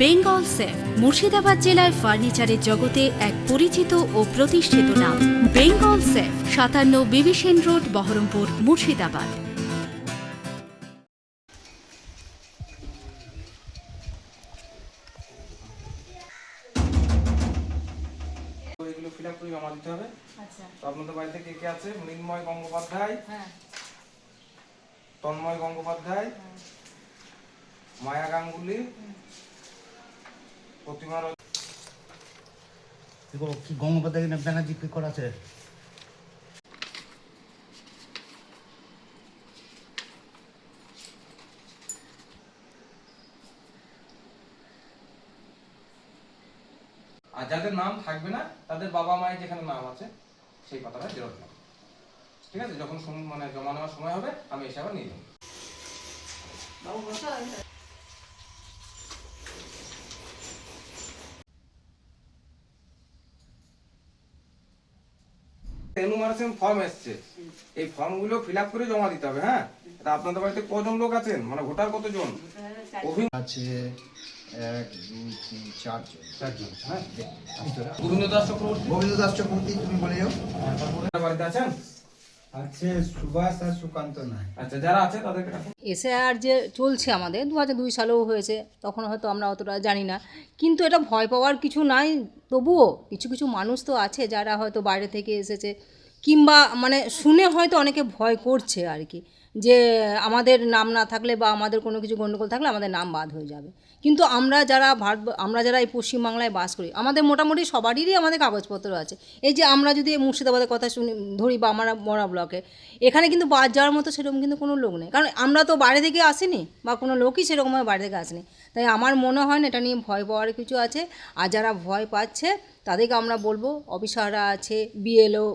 Bengal safe Murshidabad জেলায় ফার্নিচারের জগতে এক পরিচিত ও প্রতিষ্ঠিত নাম। বেঙ্গল সেফ সাতান্ন বিবিসেন রোড বহরমপুর মুর্শিদাবাদ। এগুলো ফিল আপ করে জমা দিতে হবে। আচ্ছা। তো আপনাদের বাড়িতে কে কে আছে? মৃন্ময় গঙ্গোপাধ্যায় হ্যাঁ। তন্ময় গঙ্গোপাধ্যায় মায়া গাঙ্গুলি আর যাদের নাম থাকবে না তাদের বাবা মায়ের যেখানে নাম আছে সেই কথাটা জেরত নেব ঠিক আছে? যখন মানে জমা নেওয়ার সময় হবে আমি এসে আবার নিয়ে যাব। এনুমারেশন ফর্ম এসছে। এই ফর্মগুলো ফিল আপ করে জমা দিতে হবে হ্যাঁ? তা আপনাদের বাড়িতে কজন লোক আছেন? মানে ভোটার কতজন? আছে এক দুই তিন চারজন। চারজন হ্যাঁ? গোবিন্দ দাস চক্রবর্তী? গোবিন্দ দাস চক্রবর্তী তুমি বলে যাও। বাড়িতে আছেন? আছে সুভাষ আর সুকান্ত নাই। আচ্ছা যারা আছে তাদেরকে এসে আর যে চলছে আমাদের দু হাজার দুই সালেও হয়েছে তখন হয়তো আমরা অতটা জানি না। কিন্তু এটা ভয় পাওয়ার কিছু নাই তবুও কিছু কিছু মানুষ তো আছে যারা হয়তো বাইরে থেকে এসেছে কিংবা মানে শুনে হয়তো অনেকে ভয় করছে আর কি। যে আমাদের নাম না থাকলে বা আমাদের কোনো কিছু গণ্ডগোল থাকলে আমাদের নাম বাদ হয়ে যাবে। কিন্তু আমরা যারা ভারত, আমরা যারা এই পশ্চিমবাংলায় বাস করি, আমাদের মোটামুটি সবারই আমাদের কাগজপত্র আছে। এই যে আমরা যদি মুর্শিদাবাদের কথা শুনি, ধরি বা আমরা মরা ব্লকে, এখানে কিন্তু বাদ যাওয়ার মতো সেরকম কিন্তু কোনো লোক নেই। কারণ আমরা তো বাইরে থেকে আসিনি বা কোনো লোকই সেরকমভাবে বাইরে থেকে আসেনি। তাই আমার মনে হয় না এটা নিয়ে ভয় পাওয়ার কিছু আছে। আর যারা ভয় পাচ্ছে তাদেরকে আমরা বলব, অফিসাররা আছে বিএলও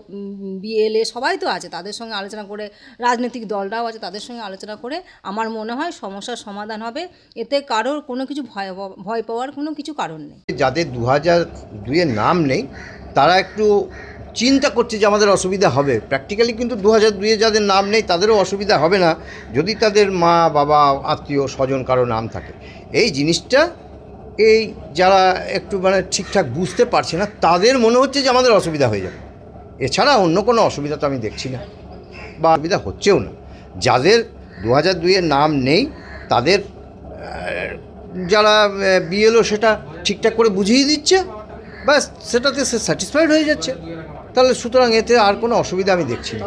বিএলএ সবাই তো আছে, তাদের সঙ্গে আলোচনা করে, রাজনৈতিক দলরাও আছে, তাদের সঙ্গে আলোচনা করে আমার মনে হয় সমস্যার সমাধান হবে। এতে কারোর কোনো কিছু ভয় ভয় পাওয়ার কোনো কিছু কারণ নেই। যাদের দু হাজার দুইয়ের নাম নেই, তারা একটু চিন্তা করছে যে আমাদের অসুবিধা হবে। প্র্যাকটিক্যালি কিন্তু দু হাজার দুইয়ে যাদের নাম নেই, তাদেরও অসুবিধা হবে না, যদি তাদের মা, বাবা, আত্মীয়, স্বজন কারও নাম থাকে। এই জিনিসটা এই যারা একটু মানে ঠিকঠাক বুঝতে পারছে না, তাদের মনে হচ্ছে যে আমাদের অসুবিধা হয়ে যাবে। এছাড়া অন্য কোনো অসুবিধা তো আমি দেখছি না বা অসুবিধা হচ্ছেও না। যাদের দু হাজার দুইয়ের নাম নেই, তাদের যারা বিএলও সেটা ঠিকঠাক করে বুঝিয়ে দিচ্ছে, ব্যাস সেটাতে সে স্যাটিসফাইড হয়ে যাচ্ছে। তাহলে সুতরাং এতে আর কোনো অসুবিধা আমি দেখছি না।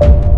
you